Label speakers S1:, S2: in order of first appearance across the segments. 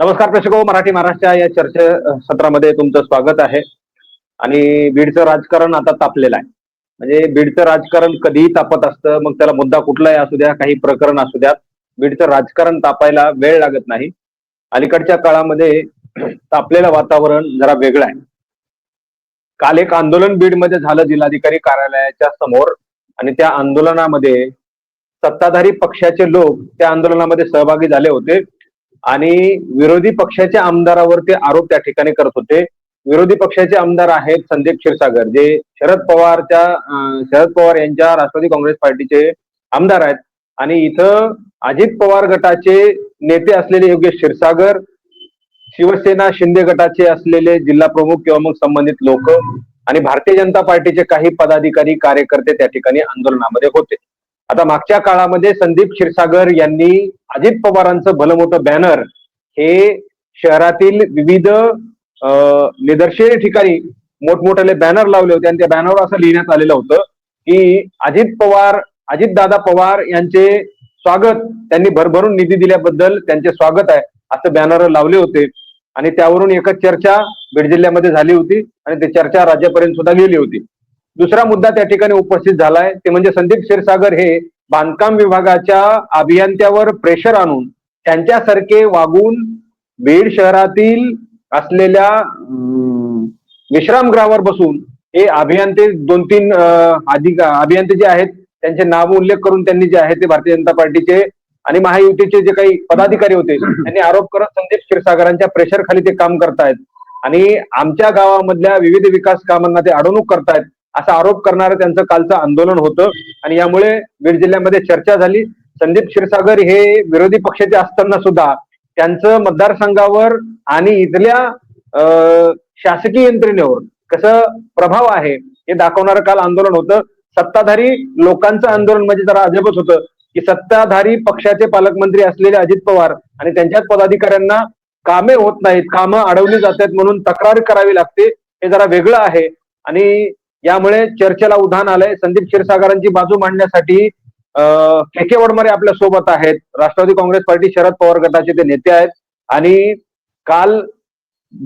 S1: नमस्कार प्रेक्षक हो, मराठी महाराष्ट्र या चर्चे सत्रामध्ये तुमचं स्वागत आहे. आणि बीडचं राजकारण आता तापलेलं आहे. म्हणजे बीडचं राजकारण कधीही तापत असतं मग त्याला मुद्दा कुठलाही असू द्या काही प्रकरण असू द्या बीडचं राजकारण तापायला वेळ लागत नाही. अलीकडच्या काळामध्ये तापलेलं वातावरण जरा वेगळं आहे. काल एक आंदोलन बीडमध्ये झालं जिल्हाधिकारी कार्यालयाच्या समोर. आणि त्या आंदोलनामध्ये सत्ताधारी पक्षाचे लोक त्या आंदोलनामध्ये सहभागी झाले होते. आणि विरोधी पक्षाच्या आमदारावरती आरोप त्या ठिकाणी करत होते. विरोधी पक्षाचे आमदार आहेत संदीप क्षीरसागर जे शरद पवारच्या शरद पवार यांच्या राष्ट्रवादी काँग्रेस पार्टीचे आमदार आहेत. आणि इथं अजित पवार गटाचे नेते असलेले योगेश क्षीरसागर शिवसेना शिंदे गटाचे असलेले जिल्हा प्रमुख किंवा मग संबंधित लोक आणि भारतीय जनता पार्टीचे काही पदाधिकारी कार्यकर्ते त्या ठिकाणी आंदोलनामध्ये होते. आता मागच्या काळामध्ये संदीप क्षीरसागर यांनी अजित पवारांचं भलं मोठं बॅनर हे शहरातील विविध अं, निदर्शनी ठिकाणी मोठमोठ्याले बॅनर लावले होते. आणि त्या बॅनरवर असं लिहिण्यात आलेलं होतं की अजित पवार अजित दादा पवार यांचे स्वागत त्यांनी भरभरून निधी दिल्याबद्दल त्यांचे स्वागत आहे असं बॅनर लावले होते. आणि त्यावरून एकच चर्चा बीड जिल्ह्यामध्ये झाली होती. आणि ती चर्चा राज्यापर्यंत सुद्धा गेली होती. दुसरा मुद्दा त्या ठिकाणी उपस्थित झालाय. ते म्हणजे संदीप क्षीरसागर हे बांधकाम विभागाच्या अभियंत्यावर प्रेशर आणून त्यांच्यासारखे वागून बीड शहरातील असलेल्या विश्रामगृहावर बसून हे अभियंते दोन तीन अधिक अभियंते जे आहेत त्यांचे नाव उल्लेख करून त्यांनी जे आहे ते भारतीय जनता पार्टीचे आणि महायुतीचे जे काही पदाधिकारी होते त्यांनी आरोप करत संदीप क्षीरसागरांच्या प्रेशर खाली ते काम करतायत. आणि आमच्या गावामधल्या विविध विकास कामांना ते अडवणूक करतायत. असा आरोप करणारं त्यांचं कालचं आंदोलन होतं. आणि यामुळे बीड जिल्ह्यामध्ये चर्चा झाली. संदीप क्षीरसागर हे विरोधी पक्षाचे असताना सुद्धा त्यांचं मतदारसंघावर आणि इथल्या शासकीय यंत्रणेवर कसं प्रभाव आहे हे दाखवणारं काल आंदोलन होतं. सत्ताधारी लोकांचं आंदोलन म्हणजे जरा अजबच होतं की सत्ताधारी पक्षाचे पालकमंत्री असलेले अजित पवार आणि त्यांच्याच पदाधिकाऱ्यांना कामे होत नाहीत कामं अडवली जातात म्हणून तक्रार करावी लागते. हे जरा वेगळं आहे. आणि यामुळे चर्चेला उधाण आलंय. संदीप क्षीरसागरांची बाजू मांडण्यासाठी के के वडमारे आपल्यासोबत आहेत. राष्ट्रवादी काँग्रेस पार्टी शरद पवार गटाचे ते नेते आहेत. आणि काल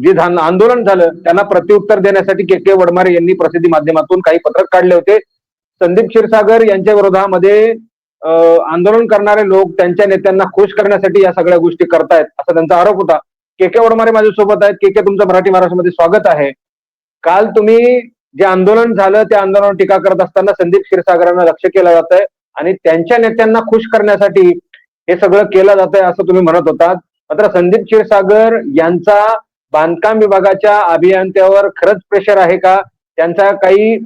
S1: जे आंदोलन झालं त्यांना प्रत्युत्तर देण्यासाठी के के वडमारे यांनी प्रसिद्धी माध्यमातून काही पत्रक काढले होते. संदीप क्षीरसागर यांच्या विरोधामध्ये आंदोलन करणारे लोक त्यांच्या नेत्यांना खुश करण्यासाठी या सगळ्या गोष्टी करतायत असा त्यांचा आरोप होता. के के वडमारे माझ्यासोबत आहेत. के के तुमचं मराठी महाराष्ट्रामध्ये स्वागत आहे. काल तुम्ही जे आंदोलन झालं त्या आंदोलनावर टीका करत असताना संदीप क्षीरसागरांना लक्ष केलं जात आहे आणि त्यांच्या नेत्यांना खुश करण्यासाठी हे सगळं केलं जात आहे असं तुम्ही म्हणत होतात. मात्र संदीप क्षीरसागर यांचा बांधकाम विभागाच्या अभियंत्यावर खरंच प्रेशर आहे का? त्यांचा काही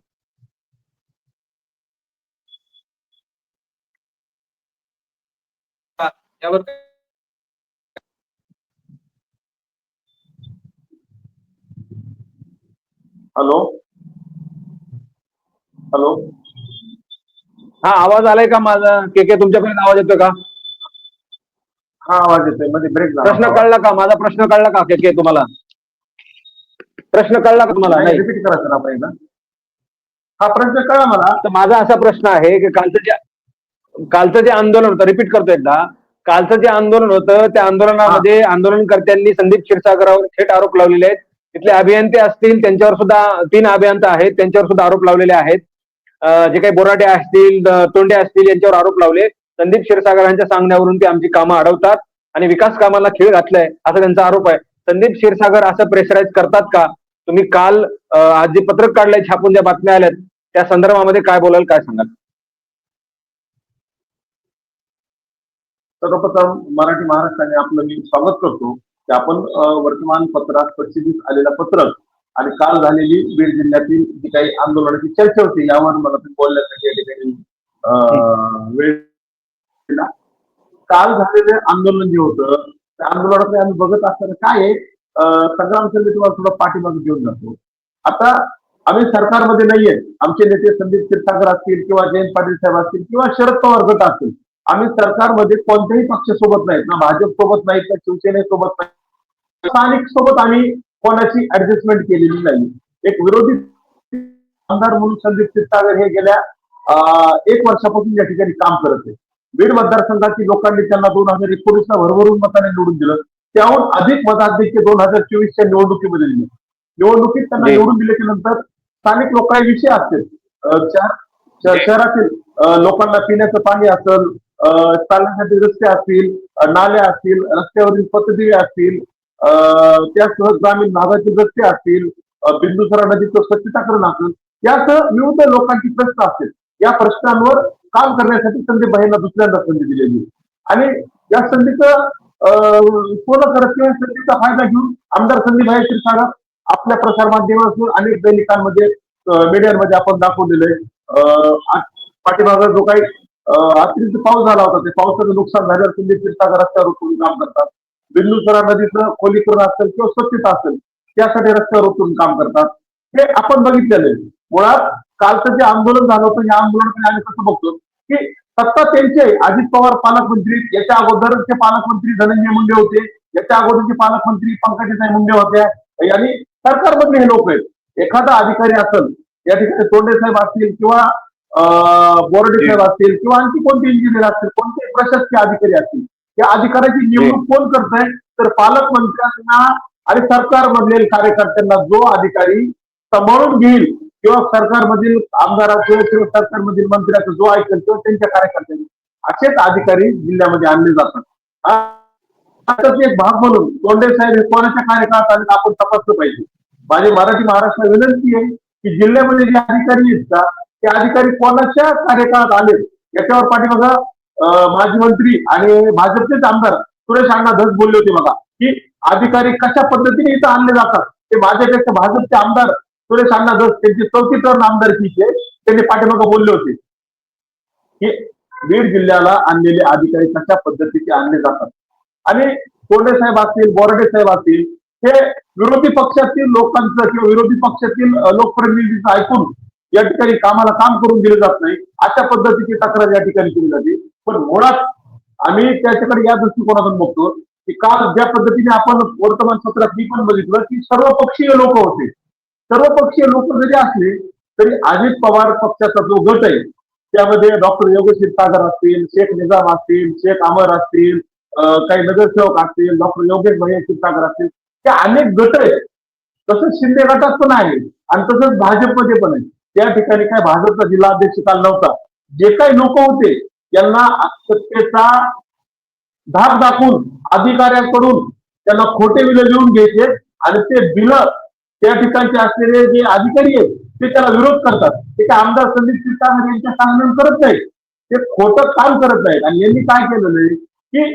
S1: यावर
S2: हॅलो. हॅलो.
S1: हा आवाज आलाय का माझा? के के तुमच्यापर्यंत आवाज येतोय का?
S2: हा आवाज येतोय. मध्ये ब्रेक
S1: प्रश्न कळला का? माझा प्रश्न कळला का के के तुम्हाला? प्रश्न कळला का तुम्हाला? नाही
S2: रिपीट करा सर आपण एकदा. हा प्रश्न कळला मला.
S1: तर माझा असा प्रश्न आहे की कालचं जे कालचं जे आंदोलन होतं रिपीट करतो एकदा. कालचं जे आंदोलन होतं त्या आंदोलनामध्ये आंदोलनकर्त्यांनी संदीप क्षीरसागरावर थेट आरोप लावलेले आहेत. तिथले अभियंते असतील त्यांच्यावर सुद्धा तीन अभियंता आहेत त्यांच्यावर सुद्धा आरोप लावलेले आहेत. जे काही बोराटे असतील तोंडे असतील यांच्यावर आरोप लावले. संदीप क्षीरसागरांच्या सांगण्यावरून ते आमची कामं अडवतात आणि विकास कामाला खेळ घातलाय असा त्यांचा आरोप आहे. संदीप क्षीरसागर असं प्रेशराईज करतात का? तुम्ही काल आज जे पत्रक काढलंय छापून ज्या बातम्या आल्यात त्या संदर्भामध्ये काय बोलाल काय सांगाल?
S2: सर्वप्रथम मराठी महाराष्ट्राने आपलं मी स्वागत करतो की आपण वर्तमानपत्रात प्रसिद्धीत आलेलं पत्रक आणि काल झालेली बीड जिल्ह्यातील जी काही आंदोलनाची चर्चा होती यावर मला तुम्ही बोलण्यासाठी या ठिकाणी वेळ दिला. काल झालेलं आंदोलन जे होतं त्या आंदोलनाकडे आम्ही बघत असताना काय आहे अं, मी तुम्हाला थोडं पाठीमागे घेऊन जातो. आता आम्ही सरकारमध्ये नाहीये. आमचे नेते संदीप क्षीरसागर असतील किंवा जयंत पाटील साहेब असतील किंवा शरद पवार गट असतील आम्ही सरकारमध्ये कोणत्याही पक्षासोबत नाहीत. ना भाजप सोबत नाहीत ना शिवसेनेसोबत नाही स्थानिक सोबत आम्ही कोणाची ऍडजस्टमेंट केलेली नाही. एक विरोधी आमदार म्हणून संदीप क्षीरसागर हे गेल्या एक वर्षापासून या ठिकाणी काम करत आहे बीड मतदारसंघातील लोकांनी त्यांना दोन हजार एकोणीसला भरभरून मताने निवडून दिलं. त्याहून अधिक मताधिक्य दोन हजार चोवीसच्या निवडणुकीमध्ये दिले. निवडणुकीत त्यांना. निवडून दिल्याच्या नंतर स्थानिक लोकांचे विषय असतील. शहरातील लोकांना पिण्याचं पाणी असेल चालण्यासाठी रस्ते असतील नाल्या असतील रस्त्यावरील पथदिवे असतील त्यासह ग्रामीण भागाचे रस्ते असतील बिंदुसरा नदीचं स्वच्छताकरण असेल यासह विविध लोकांची प्रश्न असतील. या प्रश्नांवर काम करण्यासाठी संदीप भाईंना दुसऱ्यांदा संधी दिलेली आणि या संधीचं पूर्ण करत किंवा संधीचा फायदा घेऊन आमदार संदीप भाई क्षीरसागर आपल्या प्रसार माध्यमातून अनेक दैनिकांमध्ये अं, मीडियामध्ये आपण दाखवलेलं आहे. पाठीमागं जो काही अं, अतिरिक्त पाऊस झाला होता ते पावसाचं नुकसान झाल्यावर संदीप क्षीरसागर रस्त्यावर उतरून काम करतात. बिंदुसरा नदीचं खोलीकरण असेल किंवा स्वच्छता असेल त्यासाठी रस्त्यावर उतरून काम करतात. हे आपण बघितलेलं आहे. मुळात कालचं जे आंदोलन झालं होतं या आंदोलनाकडे आम्ही कसं बघतो की सत्ता त्यांचे आहे. अजित पवार पालकमंत्री याच्या अगोदरचे पालकमंत्री धनंजय मुंडे होते याच्या अगोदरचे पालकमंत्री पंकजाताई मुंडे होत्या आणि सरकारमधले हे लोक आहेत. एखादा अधिकारी असेल या ठिकाणी तोंडे साहेब असतील किंवा बोर्डे साहेब असतील किंवा आणखी कोणते इंजिनियर असतील कोणते प्रशासकीय अधिकारी असतील या अधिकाराची निवडणूक कोण करत आहे तर पालकमंत्र्यांना आणि सरकारमधील कार्यकर्त्यांना जो अधिकारी सांभाळून घेईल किंवा सरकारमधील आमदाराचं किंवा सरकारमधील मंत्र्याचं जो ऐकेल किंवा त्यांच्या कार्यकर्त्यांनी असेच अधिकारी जिल्ह्यामध्ये आणले जातात. आताच ते एक भाग म्हणून तोंडे साहेब हे कोणाच्या कार्यकाळात आले आपण तपासलं पाहिजे. माझी मराठी महाराष्ट्र विनंती आहे की जिल्ह्यामध्ये जे अधिकारी आहेत का ते अधिकारी कोणाच्या कार्यकाळात आले याच्यावर पाठीमागं माजी मंत्री आणि भाजपचेच आमदार सुरेश अण्णा धस बोलले होते बघा की अधिकारी कशा पद्धतीने इथं आणले जातात? ते माझ्यापेक्षा भाजपचे आमदार सुरेश अण्णा धस त्यांची चौथी टर्न आमदारकीचे त्यांनी पाठीमागं बोलले होते. की बीड जिल्ह्याला आणलेले अधिकारी कशा पद्धतीचे आणले जातात? आणि कोंडे साहेब असतील बोर्डे साहेब असतील हे विरोधी पक्षातील लोकांचं किंवा विरोधी पक्षातील लोकप्रतिनिधीचं ऐकून या ठिकाणी कामाला काम करून दिलं जात नाही. अशा पद्धतीची तक्रार या ठिकाणी केली जाते. पण मुळात आम्ही त्याच्याकडे या दृष्टिकोनातून बघतो की काल ज्या पद्धतीने आपण वर्तमानपत्रात मी पण बघितलं की सर्व पक्षीय लोक होते. सर्व पक्षीय लोक जरी असले तरी अजित पवार पक्षाचा जो गट आहे त्यामध्ये डॉक्टर योगेश सागर असतील शेख निजाम असतील शेख अमर असतील काही नगरसेवक असतील डॉक्टर योगेश भैया क्षीरसागर असतील त्या अनेक गट आहेत. तसंच शिंदे गटात पण आहे आणि तसंच भाजपमध्ये पण आहे. त्या ठिकाणी काय भाजपचा जिल्हा अध्यक्ष काल नव्हता. जे काही लोक होते यांना सत्तेचा धाक दाखवून अधिकाऱ्यांकडून त्यांना खोटे बिल लिहून घ्यायचे आणि ते बिलं त्या ठिकाणचे असलेले जे अधिकारी आहेत ते त्याला विरोध करतात. ते काय आमदार संदीप क्षीरसागर यांच्या सांगण करत नाहीत? ते खोटं काम करत नाहीत. आणि यांनी काय केलं नाही की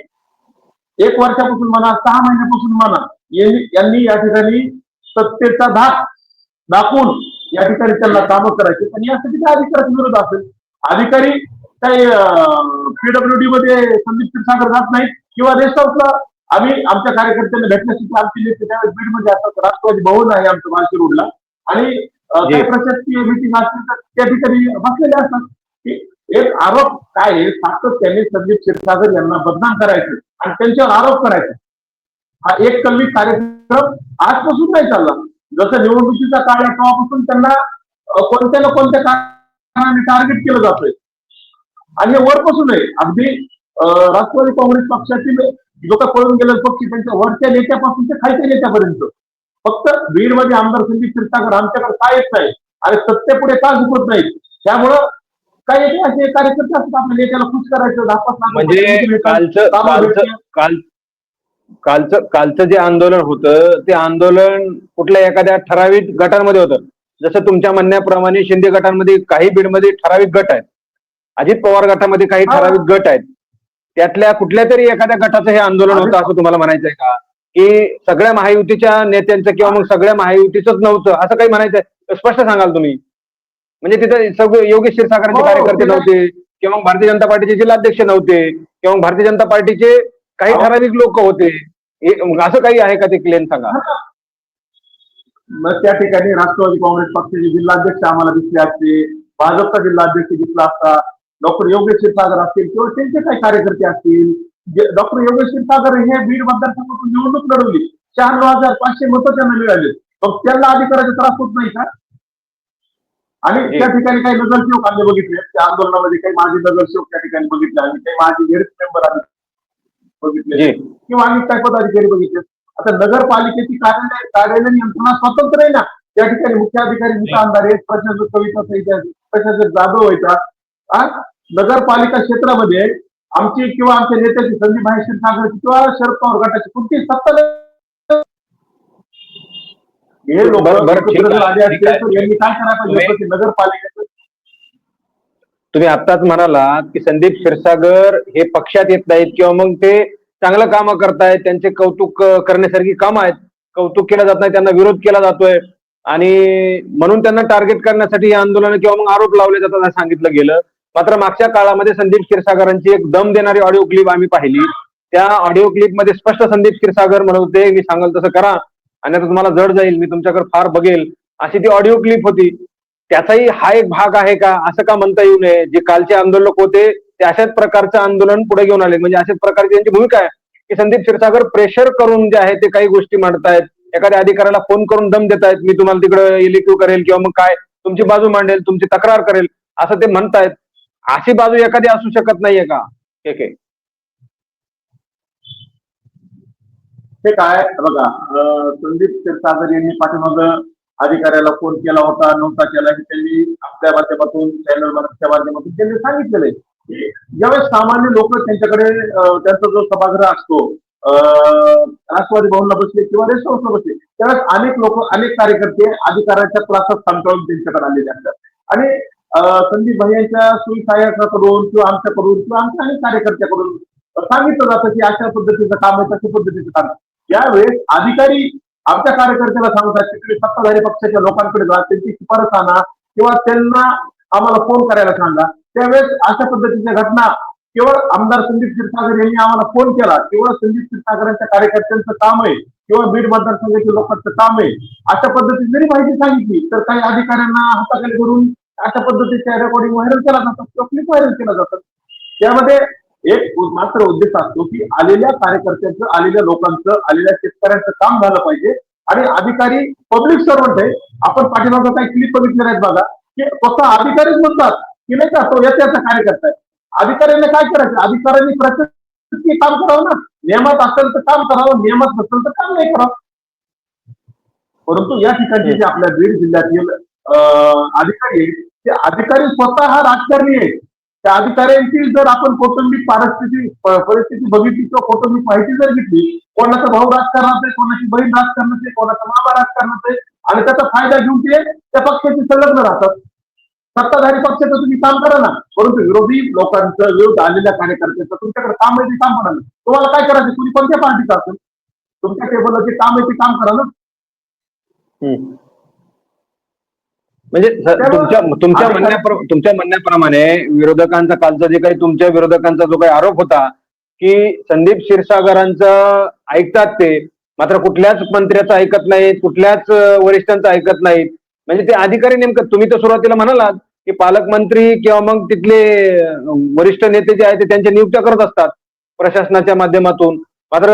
S2: एक वर्षापासून म्हणा सहा महिन्यापासून म्हणा यांनी यांनी या ठिकाणी सत्तेचा धाक दाखवून या ठिकाणी त्यांना कामं करायची. पण यासाठी त्या अधिकाराचा विरोध असेल? अधिकारी काही पीडब्ल्यूडी मध्ये संदीप क्षीरसागर जात नाहीत. किंवा रेस्ट हाऊसला आम्ही आमच्या कार्यकर्त्यांना भेटण्यासाठी आमची लिस्ट त्यावेळेस बीडमध्ये असतात राष्ट्रवादी भवन आहे आमच्या मालकी रोडला आणि काही. प्रशासकीय मिटिंग असतील तर त्या ठिकाणी बसलेले असतात. की एक आरोप काय आहे? सातत्याने संदीप क्षीरसागर यांना बदनाम करायचं आणि त्यांच्यावर आरोप करायचा. हा एक कलमी कार्यक्रम आजपासून नाही चालला. जसं निवडणुकीचा काळ आहे तेव्हापासून त्यांना कोणत्या ना कोणत्या कारणाने टार्गेट केलं जातंय. आणि हे वरपासून आहे अगदी राष्ट्रवादी काँग्रेस पक्षातील जो का पळून गेलेला पक्ष त्यांच्या वरच्या नेत्यापासून ते खालच्या नेत्यापर्यंत. फक्त बीडमध्ये आमदार संदीप क्षीरसागर आमच्याकडे काय येत नाही? आणि सत्तेपुढे का झुकत नाहीत? त्यामुळं काही एक असे कार्यकर्ते असतात आपल्या नेत्याला खुश करायचं लाख
S1: म्हणजे. काल कालचं कालचं जे आंदोलन होतं ते आंदोलन कुठल्या एखाद्या ठराविक गटांमध्ये होतं. जसं तुमच्या म्हणण्याप्रमाणे शिंदे गटांमध्ये काही बीडमध्ये ठराविक गट आहेत. अजित पवार गटामध्ये काही. ठराविक गट आहेत. त्यातल्या कुठल्या तरी एखाद्या गटाचं हे आंदोलन होतं असं तुम्हाला म्हणायचंय का? की सगळ्या महायुतीच्या नेत्यांचं किंवा मग सगळ्या महायुतीच नव्हतं असं काही म्हणायचंय? स्पष्ट सांगाल तुम्ही. म्हणजे तिथं सगळे योगेश क्षीरसागरांचे
S2: हो,
S1: कार्यकर्ते नव्हते किंवा मग भारतीय जनता पार्टीचे जिल्हाध्यक्ष नव्हते किंवा मग भारतीय जनता पार्टीचे काही
S2: हो.
S1: ठराविक लोक होते. असं काही आहे का ते क्लेम सांगा?
S2: मग त्या ठिकाणी राष्ट्रवादी काँग्रेस पक्षाचे जिल्हाध्यक्ष आम्हाला दिसले असते भाजपचा जिल्हाध्यक्ष दिसला असता डॉक्टर योगेश क्षीरसागर असतील किंवा त्यांचे काही कार्यकर्ते असतील डॉक्टर योगेश क्षीरसागर हे बीड मतदारसंघातून निवडणूक लढवली शहाण्णव हज़ार पाचशे मतं त्यांना मिळाले मग त्यांना अधिकाराचा त्रास होत नाही का आणि. त्या ठिकाणी काही नगरसेवक आम्ही बघितले त्या आंदोलनामध्ये काही माजी नगरसेवक त्या ठिकाणी बघितले आणि काही माजी हेड मेंबर आम्ही बघितले
S1: जी.
S2: किंवा अनेक काय पदाधिकारी बघितले आता नगरपालिकेची कार्यालय कार्यालयीन यंत्रणा स्वतंत्र आहे ना? त्या ठिकाणी मुख्य अधिकारी नीता अंधारे प्रशासक कविता प्रशासक जाधव येतात हा? नगरपालिका क्षेत्रामध्ये आमची किंवा आमच्या नेत्याची संदीप भाई क्षीरसागरची किंवा शरद पवार गटाची कोणती सत्ता. हे लोक यांनी काय करायला पाहिजे
S1: तुम्ही-
S2: नगरपालिकेचं?
S1: आत्ताच म्हणालात की संदीप क्षीरसागर हे पक्षात येत नाहीत किंवा मग ते चांगलं कामं करतायत त्यांचे कौतुक करण्यासारखी कामं आहेत. कौतुक केलं जात नाही त्यांना विरोध केला जातोय. आणि म्हणून त्यांना टार्गेट करण्यासाठी हे आंदोलन किंवा मग आरोप लावले जातात असं सांगितलं गेलं. मात्र मागच्या काळामध्ये संदीप क्षीरसागरांची एक दम देणारी ऑडिओ क्लिप आम्ही पाहिली. त्या ऑडिओ क्लिपमध्ये स्पष्ट संदीप क्षीरसागर म्हणत होते मी सांगाल तसं करा आणि आता तुम्हाला जड जाईल मी तुमच्याकडे फार बघेल. अशी ती ऑडिओ क्लिप होती. त्याचाही हा एक भाग आहे का असं का म्हणता येऊ नये? जे कालचे आंदोलक होते ते अशाच प्रकारचं आंदोलन पुढे घेऊन आले. म्हणजे अशाच प्रकारची त्यांची भूमिका आहे की संदीप क्षीरसागर प्रेशर करून जे आहे ते काही गोष्टी मांडतायत. एखाद्या अधिकाऱ्याला फोन करून दम देतायत मी तुम्हाला तिकडे इलेक्टिव्ह करेल किंवा मग काय तुमची बाजू मांडेल तुमची तक्रार करेल. असं ते म्हणतायत. अशी बाजू एखादी असू शकत नाहीये का? ठीक आहे.
S2: हे काय? बघा संदीप क्षीरसागर यांनी पाठीमाग अधिकाऱ्याला फोन केला होता नव्हता केला हे त्यांनी आपल्या माध्यमातून चॅनल माध्यमातून त्यांनी सांगितलेलं आहे. की ज्यावेळेस सामान्य लोक त्यांच्याकडे त्यांचा जो सभागृह असतो अं, राष्ट्रवादी भवनला बसले किंवा रेस्ट हाऊसला बसले त्यावेळेस अनेक लोक अनेक कार्यकर्ते अधिकाऱ्याच्या त्रासात सांभाळून त्यांच्याकडे आलेले असतात. आणि संदीप भाई यांच्या सोयी सहाय्यकाकडून किंवा आमच्याकडून किंवा आमच्या अनेक कार्यकर्त्याकडून सांगितलं जातं की अशा पद्धतीचं काम आहे तशा पद्धतीचं काम यावेळेस अधिकारी आमच्या कार्यकर्त्याला सांगतात तिकडे सत्ताधारी पक्षाच्या लोकांकडे जा त्यांची शिफारस आणा किंवा त्यांना आम्हाला फोन करायला सांगा. त्यावेळेस अशा पद्धतीच्या घटना केवळ आमदार संदीप क्षीरसागर यांनी आम्हाला फोन केला केवळ संदीप क्षीरसागरांच्या कार्यकर्त्यांचं काम आहे किंवा बीड मतदारसंघाच्या लोकांचं काम आहे अशा पद्धतीने जरी माहिती सांगितली तर काही अधिकाऱ्यांना हाताखाली करून अशा पद्धतीच्या रेकॉर्डिंग व्हायरल केला जातात किंवा क्लिप व्हायरल केला जातात त्यामध्ये एक मात्र उद्देश असतो की आलेल्या कार्यकर्त्यांचं आलेल्या लोकांचं आलेल्या शेतकऱ्यांचं काम झालं पाहिजे. आणि अधिकारी पब्लिक सर्वंट आहे. आपण पाठीमागं काही क्लिप बघितलेल्या आहेत बघा. की स्वतः अधिकारीच म्हणतात की नाही का तो याचा कार्यकर्ता आहे. अधिकाऱ्यांनी काय करायचं? अधिकाऱ्यांनी प्रशासकीय काम करावं ना. नियमात असेल तर काम करावं नियमात नसेल तर काम नाही करावं. परंतु या ठिकाणचे जे आपल्या बीड जिल्ह्यातील अधिकारी आहेत ते अधिकारी स्वतः हा राजकारणी आहे. त्या अधिकाऱ्यांची जर आपण कौटुंबिक परिस्थिती परिस्थिती बघितली किंवा कौटुंबिक माहिती जर घेतली कोणाचा भाऊ राजकारणात आहे कोणाची बहीण राजकारणात आहे कोणाचा मामा राजकारणात आहे आणि त्याचा फायदा घेऊन ते त्या पक्षाचे संलग्न राहतात. सत्ताधारी पक्षाचं तुम्ही काम करा ना. परंतु विरोधी लोकांचं विरोध आलेल्या कार्यकर्त्याचं तुमच्याकडे काम आहे ते काम करा ना. तुम्हाला काय करायचं? तुम्ही कोणत्या पार्टीचं असेल? तुमच्या टेबलला जे काम आहे ते काम करा ना.
S1: म्हणजे तुमच्या तुमच्या म्हणण्याप्र तुमच्या म्हणण्याप्रमाणे विरोधकांचा कालचा जे काही तुमच्या विरोधकांचा जो काही आरोप होता की संदीप क्षीरसागरांचं ऐकतात ते मात्र कुठल्याच मंत्र्याचं ऐकत नाहीत कुठल्याच वरिष्ठांचं ऐकत नाहीत. म्हणजे ते अधिकारी नेमकं तुम्ही तर सुरुवातीला म्हणालात की पालकमंत्री किंवा मग तिथले वरिष्ठ नेते जे आहेत ते त्यांच्या नियुक्त्या करत असतात प्रशासनाच्या माध्यमातून. मात्र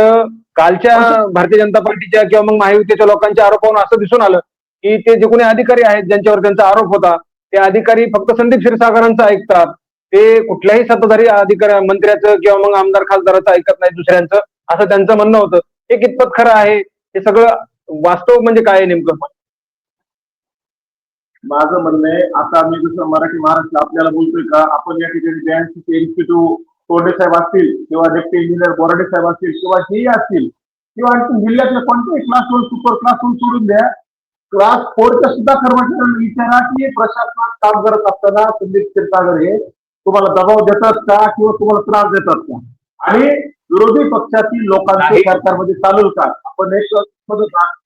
S1: कालच्या भारतीय जनता पार्टीच्या किंवा मग महायुतीच्या लोकांच्या आरोपावरून असं दिसून आलं की ते जे कोणी अधिकारी आहेत ज्यांच्यावर त्यांचा आरोप होता ते अधिकारी फक्त संदीप क्षीरसागरांचं ऐकतात. ते कुठल्याही सत्ताधारी अधिकारी मंत्र्याचं किंवा मग आमदार खासदाराचं ऐकत नाही दुसऱ्यांचं असं त्यांचं म्हणणं होतं. हे कितपत खरं आहे? हे सगळं वास्तव म्हणजे काय नेमकं?
S2: माझं म्हणणं आहे आता आम्ही जसं मराठी महाराष्ट्र आपल्याला बोलतोय का आपण या ठिकाणी बँक इन्स्टिट्यूट तोंडे साहेब असतील किंवा डेप्टी इंजिनियर बोराडे साहेब असतील किंवा हेही असतील किंवा आणखी जिल्ह्यातले कोणते class one super class one सोडून द्या क्लास फोरच्या सुद्धा कर्मचाऱ्यांना विचारा की प्रशासनात काम करत असताना संदीप क्षीरसागर हे तुम्हाला दबाव देतात का किंवा तुम्हाला त्रास देतात का? आणि विरोधी पक्षातील लोकांचे. सरकारमध्ये चालू का? आपण एक संपादक आहात.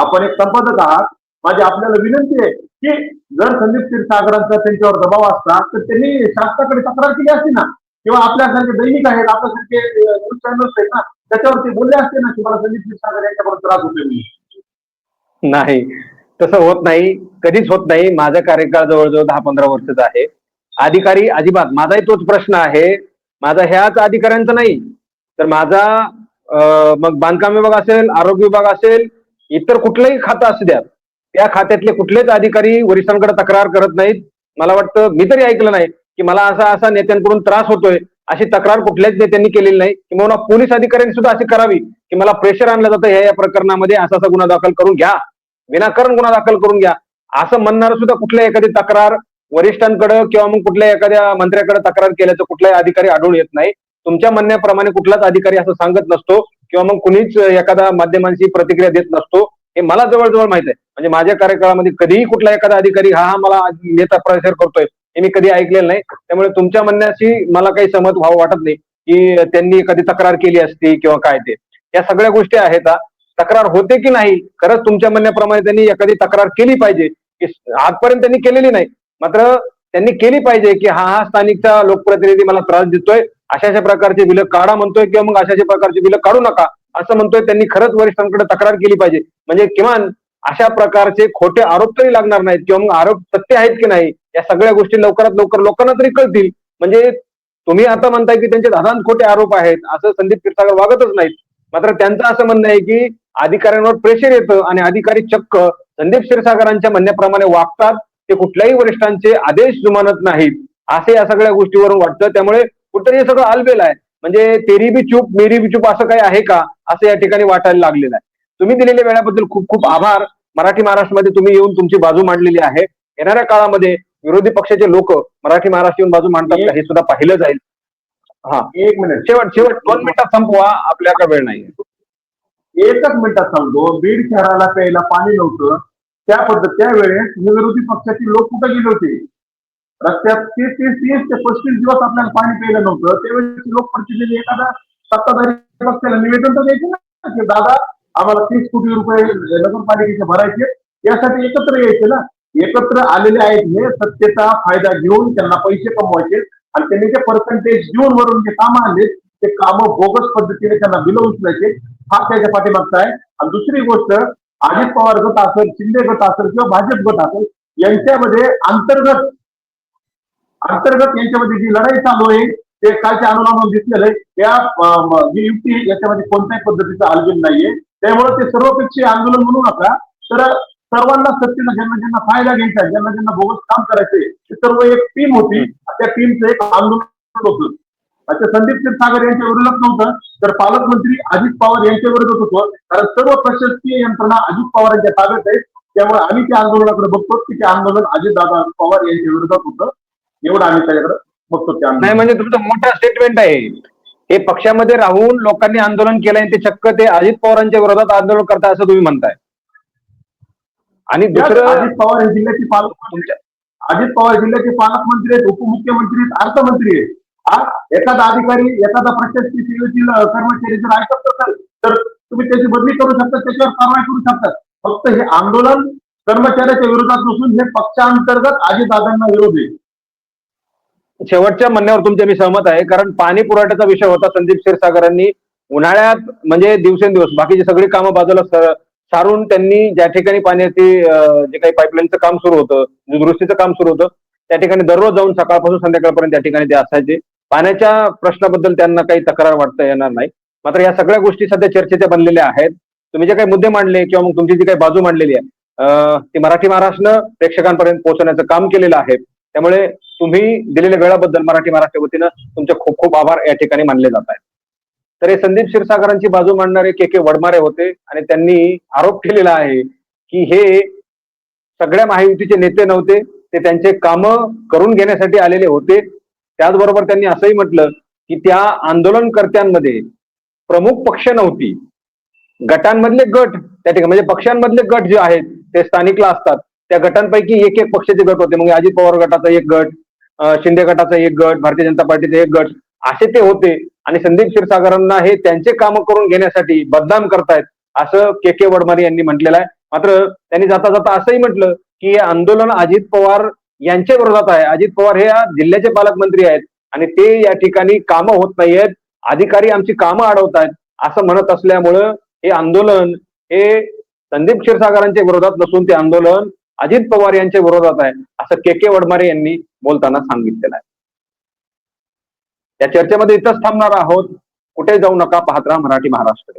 S2: आपण एक संपादक आहात. माझी आपल्याला विनंती आहे की जर संदीप क्षीरसागरांचा त्यांच्यावर दबाव असता तर त्यांनी शासनाकडे तक्रार केली असती ना? किंवा आपल्यासारखे दैनिक आहेत आपल्यासारखे न्यूज चॅनल्स आहेत ना? त्याच्यावर ते बोलले असते ना की मला संदीप क्षीरसागर यांच्याकडून त्रास होतोय
S1: नाही. तसं होत नाही. कधीच होत नाही. माझा कार्यकाळ जवळजवळ दहा पंधरा वर्षाचा आहे. अधिकारी अजिबात माझाही तोच प्रश्न आहे. माझा ह्याच अधिकाऱ्यांचा नाही. तर माझा मग बांधकाम विभाग असेल आरोग्य विभाग असेल इतर कुठलंही खातं असू द्या त्या खात्यातले कुठलेच अधिकारी वरिष्ठांकडे तक्रार करत नाहीत. मला वाटतं मी तरी ऐकलं नाही की मला असा असा नेत्यांकडून त्रास होतोय अशी तक्रार कुठल्याच नेत्यांनी केलेली नाही. किंवा पोलीस अधिकाऱ्यांनी सुद्धा अशी करावी की मला प्रेशर आणलं जातं ह्या या प्रकरणामध्ये असा असा गुन्हा दाखल करून घ्या. विनाकारण गुन्हा दाखल करून घ्या. असं म्हणणार सुद्धा कुठल्या एखादी तक्रार वरिष्ठांकडे किंवा मग कुठल्या एखाद्या मंत्र्याकडे तक्रार केल्याचं कुठलाही अधिकारी आढळून येत नाही. तुमच्या म्हणण्याप्रमाणे कुठलाच अधिकारी असं सांगत नसतो किंवा मग कुणीच एखादा माध्यमांची प्रतिक्रिया देत नसतो. हे मला जवळजवळ माहीत आहे. म्हणजे माझ्या कार्यकाळामध्ये कधीही कुठला एखादा अधिकारी हा हा मला नेता प्रसार करतोय. हे मी कधी ऐकलेलं नाही. त्यामुळे तुमच्या म्हणण्याशी मला काही सहमत व्हावं वाटत नाही की त्यांनी कधी तक्रार केली असती किंवा काय ते. या सगळ्या गोष्टी आहेत तक्रार होते की नाही? खरंच तुमच्या म्हणण्याप्रमाणे त्यांनी एखादी तक्रार केली पाहिजे. की आजपर्यंत त्यांनी केलेली नाही. मात्र त्यांनी केली पाहिजे की हा हा स्थानिकचा लोकप्रतिनिधी मला त्रास देतोय. अशा अशा प्रकारची बिलं काढा म्हणतोय किंवा मग अशा अशा प्रकारची बिलं काढू नका. असं म्हणतोय त्यांनी खरंच वरिष्ठांकडे तक्रार केली पाहिजे. म्हणजे किमान अशा प्रकारचे खोटे आरोप तरी लागणार नाहीत किंवा मग आरोप सत्य आहेत की नाही या सगळ्या गोष्टी लवकरात लवकर लोकांना तरी कळतील. म्हणजे तुम्ही आता म्हणताय की त्यांचे दादांत खोटे आरोप आहेत. असं संदीप क्षीरसागर वागतच नाहीत. मात्र त्यांचं असं म्हणणं आहे की अधिकाऱ्यांवर प्रेशर येतं आणि अधिकारी चक्क संदीप क्षीरसागरांच्या म्हणण्याप्रमाणे वागतात. ते कुठल्याही वरिष्ठांचे आदेश जुमानत नाहीत. असे या सगळ्या गोष्टीवरून वाटतं. त्यामुळे कुठेतरी हे सगळं आलबेल आहे. म्हणजे तेरी बी चूप मेरी बी चूप असं काही आहे का? असं या ठिकाणी वाटायला लागलेलं आहे. तुम्ही दिलेल्या वेळाबद्दल खूप खूप आभार. मराठी महाराष्ट्रामध्ये तुम्ही येऊन तुमची बाजू मांडलेली आहे. येणाऱ्या काळामध्ये विरोधी पक्षाचे लोक मराठी महाराष्ट्र येऊन बाजू मांडतात का? हे सुद्धा पाहिलं जाईल. हा.
S2: एक मिनिट.
S1: शेवट शेवट दोन मिनिटात संपवा. आपल्याकडे वेळ नाही
S2: एकच मिनिटात सांगतो. बीड शहराला प्यायला पाणी नव्हतं. त्या पद्धत त्यावेळेस विरोधी पक्षाचे लोक कुठे गेले होते? रस्त्यात ते तीस तीस ते पस्तीस दिवस आपल्याला पाणी प्यायला नव्हतं. त्यावेळेस लोकप्रतिनिधी एखादा सत्ताधारी पक्षाला निवेदन तर द्यायचे ना की दादा आम्हाला तीस कोटी रुपये नगरपालिकेचे भरायचे. यासाठी एकत्र यायचे ना. एकत्र आलेले आहेत हे सत्तेचा फायदा घेऊन त्यांना पैसे कमवायचे आणि त्यांनी ते पर्सेंटेज देऊन वरून जे कामं आले ते कामं बोगस पद्धतीने त्यांना बिलं उचलायचे. हा त्याच्या पाठीमागचा आहे. आणि दुसरी गोष्ट अजित पवार गट असेल शिंदे गट असेल किंवा भाजप गट असेल यांच्यामध्ये अंतर्गत अंतर्गत यांच्यामध्ये जी लढाई चालू आहे ते कालच्या आंदोलनामध्ये दिसलेलं आहे. त्या जी युक्ती आहे, याच्यामध्ये कोणत्याही पद्धतीचं आयोजन नाहीये. त्यामुळे ते सर्वपेक्षीय आंदोलन म्हणू नका. तर सर्वांना सत्तेनं ज्यांना ज्यांना फायदा घ्यायचा ज्यांना ज्यांना बोगस काम करायचंय ते सर्व एक टीम होती. त्या टीमचं एक आंदोलन होतं. अच्छा संदीप क्षीरसागर यांच्या विरोधात नव्हतं. तर पालकमंत्री अजित पवार यांच्या विरोधात होतं. कारण सर्व प्रशासकीय यंत्रणा अजित पवारांच्या ताब्यात आहेत. त्यामुळे आम्ही त्या आंदोलनाकडे बघतो की ते आंदोलन अजित दादा पवार यांच्या विरोधात होतं. एवढं आम्ही त्याच्याकडे बघतो त्या
S1: नाही म्हणजे तुमचं मोठं स्टेटमेंट आहे. हे पक्षामध्ये राहून लोकांनी आंदोलन केलंय आणि ते चक्क ते अजित पवारांच्या विरोधात आंदोलन करताय असं तुम्ही म्हणताय. आणि दुसरं
S2: अजित पवार हे जिल्ह्याचे पालकमंत्री
S1: तुमच्या
S2: अजित पवार जिल्ह्याचे पालकमंत्री आहेत उपमुख्यमंत्री आहेत अर्थमंत्री आहेत. एखादा अधिकारी एखादा प्रशासकीय सेवेतील कर्मचारी जर ऐकत असेल तर तुम्ही त्याची बदली करू शकता त्याच्यावर कारवाई करू शकता. फक्त हे आंदोलन कर्मचाऱ्याच्या विरोधात नसून हे पक्षांतर्गत अजितदादांना विरोध आहे.
S1: शेवटच्या म्हणण्यावर तुमच्या मी सहमत आहे कारण पाणी पुरवठ्याचा विषय होता संदीप क्षीरसागरांनी. उन्हाळ्यात म्हणजे दिवसेंदिवस बाकीची सगळी कामं बाजूला सारून त्यांनी ज्या ठिकाणी पाण्याची जे काही पाईपलाईनचं काम सुरू होतं दुरुस्तीचं काम सुरू होतं त्या ठिकाणी दररोज जाऊन सकाळपासून संध्याकाळपर्यंत त्या ठिकाणी ते असायचे. पाण्याच्या प्रश्नाबद्दल त्यांना काही तक्रार वाटता येणार नाही. मात्र या सगळ्या गोष्टी सध्या चर्चेच्या बनलेल्या आहेत. तुम्ही जे काही मुद्दे मांडले किंवा मग तुमची जी काही बाजू मांडलेली आहे ती मराठी महाराष्ट्रनं प्रेक्षकांपर्यंत पोहोचवण्याचं काम केलेलं आहे. त्यामुळे तुम्ही दिलेल्या वेळाबद्दल मराठी महाराष्ट्र वतीनं तुमचे खूप खूप आभार या ठिकाणी मानले जात आहेत. तर हे संदीप क्षीरसागरांची बाजू मांडणारे के के वडमारे होते आणि त्यांनी आरोप केलेला आहे की हे सगळ्या महायुतीचे नेते नव्हते ते त्यांचे कामं करून घेण्यासाठी आलेले होते. त्याचबरोबर त्यांनी असंही म्हटलं की त्या आंदोलनकर्त्यांमध्ये प्रमुख पक्ष नव्हती. गटांमधले गट त्या ठिकाणी म्हणजे पक्षांमधले गट जे आहेत ते स्थानिकला असतात. त्या गटांपैकी एक एक पक्षाचे गट होते. मग अजित पवार गटाचा एक गट शिंदे गटाचा एक गट भारतीय जनता पार्टीचा एक गट असे ते होते. आणि संदीप क्षीरसागरांना हे त्यांचे कामं करून घेण्यासाठी बदनाम करतायत असं के के वडमारी यांनी म्हटलेलं आहे. मात्र त्यांनी जाता जाता असंही म्हटलं की हे आंदोलन अजित पवार यांच्या विरोधात आहे. अजित पवार हे जिल्ह्याचे पालकमंत्री आहेत आणि ते या ठिकाणी कामं होत नाहीयेत. अधिकारी आमची कामं अडवतायत असं म्हणत असल्यामुळं हे आंदोलन हे संदीप क्षीरसागरांच्या विरोधात नसून ते आंदोलन अजित पवार यांच्या विरोधात आहे असं के के वडमारे यांनी बोलताना सांगितलेलं आहे. त्या चर्चेमध्ये इथंच थांबणार आहोत. कुठे जाऊ नका. पाहत राहा मराठी महाराष्ट्र.